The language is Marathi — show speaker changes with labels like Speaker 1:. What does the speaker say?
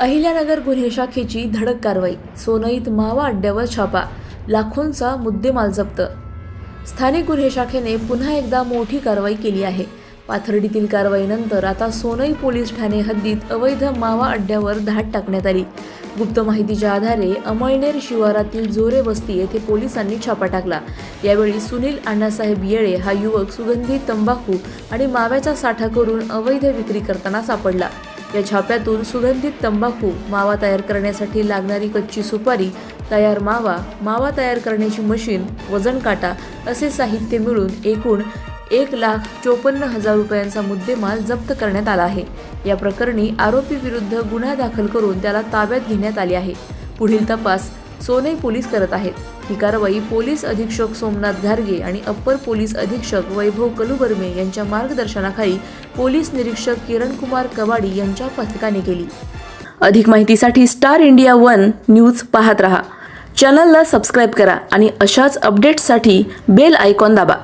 Speaker 1: अहिल्यानगर गुन्हे शाखेची धडक कारवाई. सोनईत मावा अड्ड्यावर छापा. लाखोंचा मुद्देमाल जप्त. स्थानिक गुन्हे शाखेने पुन्हा एकदा मोठी कारवाई केली आहे. पाथर्डीतील कारवाईनंतर आता सोनई पोलीस ठाणे हद्दीत अवैध मावा अड्ड्यावर धाड टाकण्यात आली. गुप्त माहितीच्या आधारे अमळनेर शिवारातील जोरे वस्ती येथे पोलिसांनी छापा टाकला. यावेळी सुनील अण्णासाहेब येळे हा युवक सुगंधी तंबाखू आणि माव्याचा साठा करून अवैध विक्री करताना सापडला. या छाप्यातून सुगंधित तंबाखू मावा तयार करण्यासाठी लागणारी कच्ची सुपारी तयार मावा मावा तयार करण्याची मशीन वजन काटा असे साहित्य मिळून एकूण एक लाख चोपन्न हजार रुपयांचा मुद्देमाल जप्त करण्यात आला आहे. या प्रकरणी आरोपी विरुद्ध गुन्हा दाखल करून त्याला ताब्यात घेण्यात आले आहे. पुढील तपास सोने पोलीस करत आहेत. ही कारवाई पोलीस अधीक्षक सोमनाथ घारगे आणि अप्पर पोलीस अधीक्षक वैभव कलुबर्मे यांच्या मार्गदर्शनाखाली पोलीस निरीक्षक किरणकुमार कवाडी यांच्या पथकाने केली. अधिक माहितीसाठी स्टार इंडिया वन न्यूज पाहत रहा. चॅनलला सबस्क्राईब करा आणि अशाच अपडेट्ससाठी बेल आयकॉन दाबा.